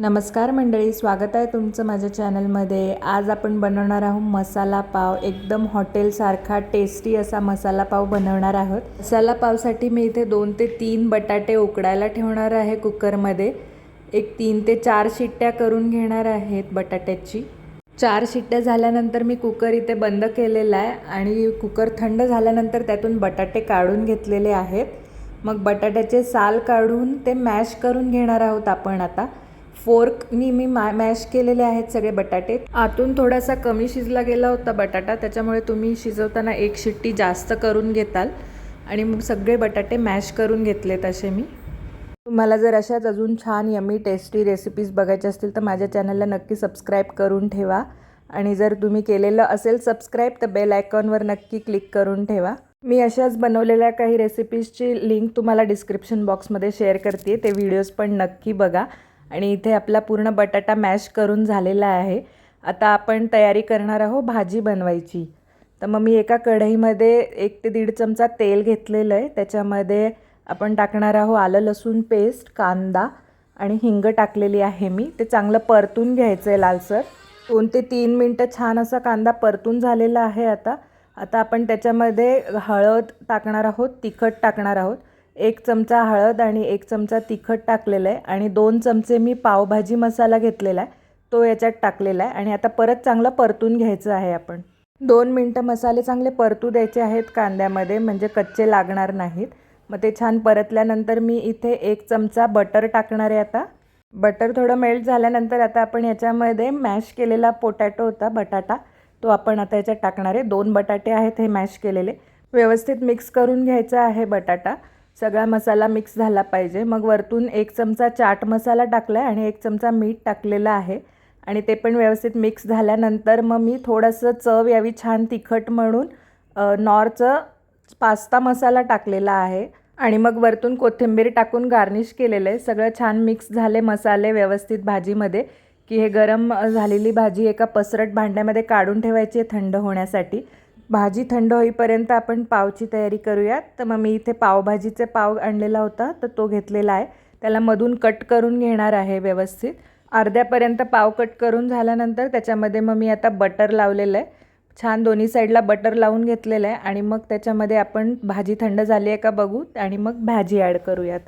नमस्कार मंडळी स्वागत आहे तुमचं माझ्या चॅनलमध्ये. आज आपण बनवणार आहोत मसाला पाव. एकदम हॉटेलसारखा टेस्टी असा मसाला पाव बनवणार आहोत. मसाला पावसाठी मी इथे दोन ते तीन बटाटे उकडायला ठेवणार आहे कुकरमध्ये. एक तीन ते चार शिट्ट्या करून घेणार आहेत बटाट्याची. चार शिट्ट्या झाल्यानंतर मी कुकर इथे बंद केलेला आहे आणि कुकर थंड झाल्यानंतर त्यातून बटाटे काढून घेतलेले आहेत. मग बटाट्याचे साल काढून ते मॅश करून घेणार आहोत आपण आता. फोर्कनी मी मा मॅश केलेले आहेत सगळे बटाटे. आतून थोडासा कमी शिजला गेला होता बटाटा त्याच्यामुळे तुम्ही शिजवताना एक शिट्टी जास्त करून घेताल. आणि मग सगळे बटाटे मॅश करून घेतलेत असे मी. तुम्हाला जर अशाच अजून छान यमी टेस्टी रेसिपीज बघायच्या असतील तर माझ्या चॅनलला नक्की सबस्क्राईब करून ठेवा. आणि जर तुम्ही केलेलं असेल सबस्क्राईब तर बेल आयकॉनवर नक्की क्लिक करून ठेवा. मी अशाच बनवलेल्या काही रेसिपीजची लिंक तुम्हाला डिस्क्रिप्शन बॉक्समध्ये शेअर करते. ते व्हिडिओज पण नक्की बघा. आणि इथे आपला पूर्ण बटाटा मॅश करून झालेला आहे. आता आपण तयारी करणार आहोत भाजी बनवायची. तर मग मी एका कढईमध्ये एक ते दीड चमचा तेल घेतलेलं आहे. त्याच्यामध्ये आपण टाकणार आहोत आलं लसूण पेस्ट कांदा आणि हिंग टाकलेली आहे मी. ते चांगलं परतून घ्यायचं आहे लालसर. दोन ते तीन मिनटं छान असा कांदा परतून झालेला आहे आता. आता आपण त्याच्यामध्ये हळद टाकणार आहोत तिखट टाकणार आहोत. एक चमचा हळद आणि एक चमचा तिखट टाकलेलं आहे आणि दोन चमचे मी पावभाजी मसाला घेतलेला आहे. तो याच्यात टाकलेला आहे आणि आता परत चांगलं परतून घ्यायचं आहे आपण. दोन मिनटं मसाले चांगले परतू द्यायचे आहेत कांद्यामध्ये म्हणजे कच्चे लागणार नाहीत. मग ते छान परतल्यानंतर मी इथे एक चमचा बटर टाकणार आहे आता. बटर थोडं मेल्ट झाल्यानंतर आता आपण याच्यामध्ये मॅश केलेला पोटॅटो होता बटाटा तो आपण आता याच्यात टाकणार आहे. दोन बटाटे आहेत हे मॅश केलेले. व्यवस्थित मिक्स करून घ्यायचा आहे बटाटा. सगळा मसाला मिक्स झाला पाहिजे. मग वरतून एक चमचा चाट मसाला टाकला आहे आणि एक चमचा मीठ टाकलेला आहे. आणि ते पण व्यवस्थित मिक्स झाल्यानंतर मग मी थोडंसं चव यावी छान तिखट म्हणून नॉरचं पास्ता मसाला टाकलेला आहे. आणि मग वरतून कोथिंबीर टाकून गार्निश केलेलं आहे. सगळं छान मिक्स झाले मसाले व्यवस्थित भाजीमध्ये. की हे गरम झालेली भाजी एका पसरट भांड्यामध्ये काढून ठेवायची आहे थंड होण्यासाठी. भाजी थंड होईपर्यंत आपण पावची तयारी करूयात. तर मग मी इथे पावभाजीचे पाव आणलेला होता तर तो घेतलेला आहे. त्याला मधून कट करून घेणार आहे व्यवस्थित. अर्ध्यापर्यंत पाव कट करून झाल्यानंतर त्याच्यामध्ये मग मी आता बटर लावलेलं आहे. छान दोन्ही साईडला बटर लावून घेतलेलं आहे आणि मग त्याच्यामध्ये आपण भाजी थंड झाली आहे का बघू आणि मग भाजी ॲड करूयात.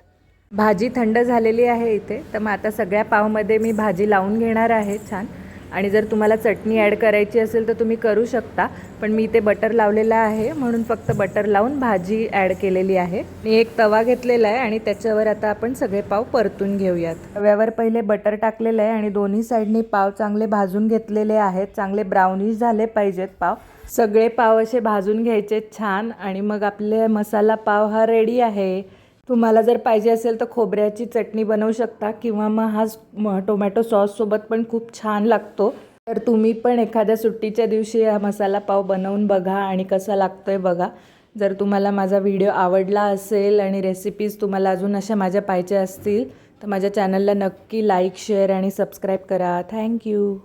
भाजी थंड झालेली आहे इथे तर मग आता सगळ्या पावमध्ये मी भाजी लावून घेणार आहे छान. आणि जर तुम्हाला चटणी ॲड करायची असेल तर तुम्ही करू शकता पण मी इथे बटर लावलेलं आहे म्हणून फक्त बटर लावून भाजी ॲड केलेली आहे. मी एक तवा घेतलेला आहे आणि त्याच्यावर आता आपण सगळे पाव परतून घेऊयात. तव्यावर पहिले बटर टाकलेलं आहे आणि दोन्ही साईडने पाव चांगले भाजून घेतलेले आहेत चांगले ब्राउनिश झाले पाहिजेत पाव. सगळे पाव असे भाजून घ्यायचे छान आणि मग आपले मसाला पाव हा रेडी आहे. तुम्हाला जर पाहिजे असेल तर खोबऱ्याची चटणी बनवू शकता किंवा मग हा टोमॅटो सॉससोबत पण खूप छान लागतो. तर तुम्ही पण एखाद्या सुट्टीच्या दिवशी हा मसाला पाव बनवून बघा आणि कसा लागतो आहे बघा. जर तुम्हाला माझा व्हिडिओ आवडला असेल आणि रेसिपीज तुम्हाला अजून अशा माझ्या पाहिजे असतील तर माझ्या चॅनलला नक्की लाईक शेअर आणि सबस्क्राईब करा. Thank you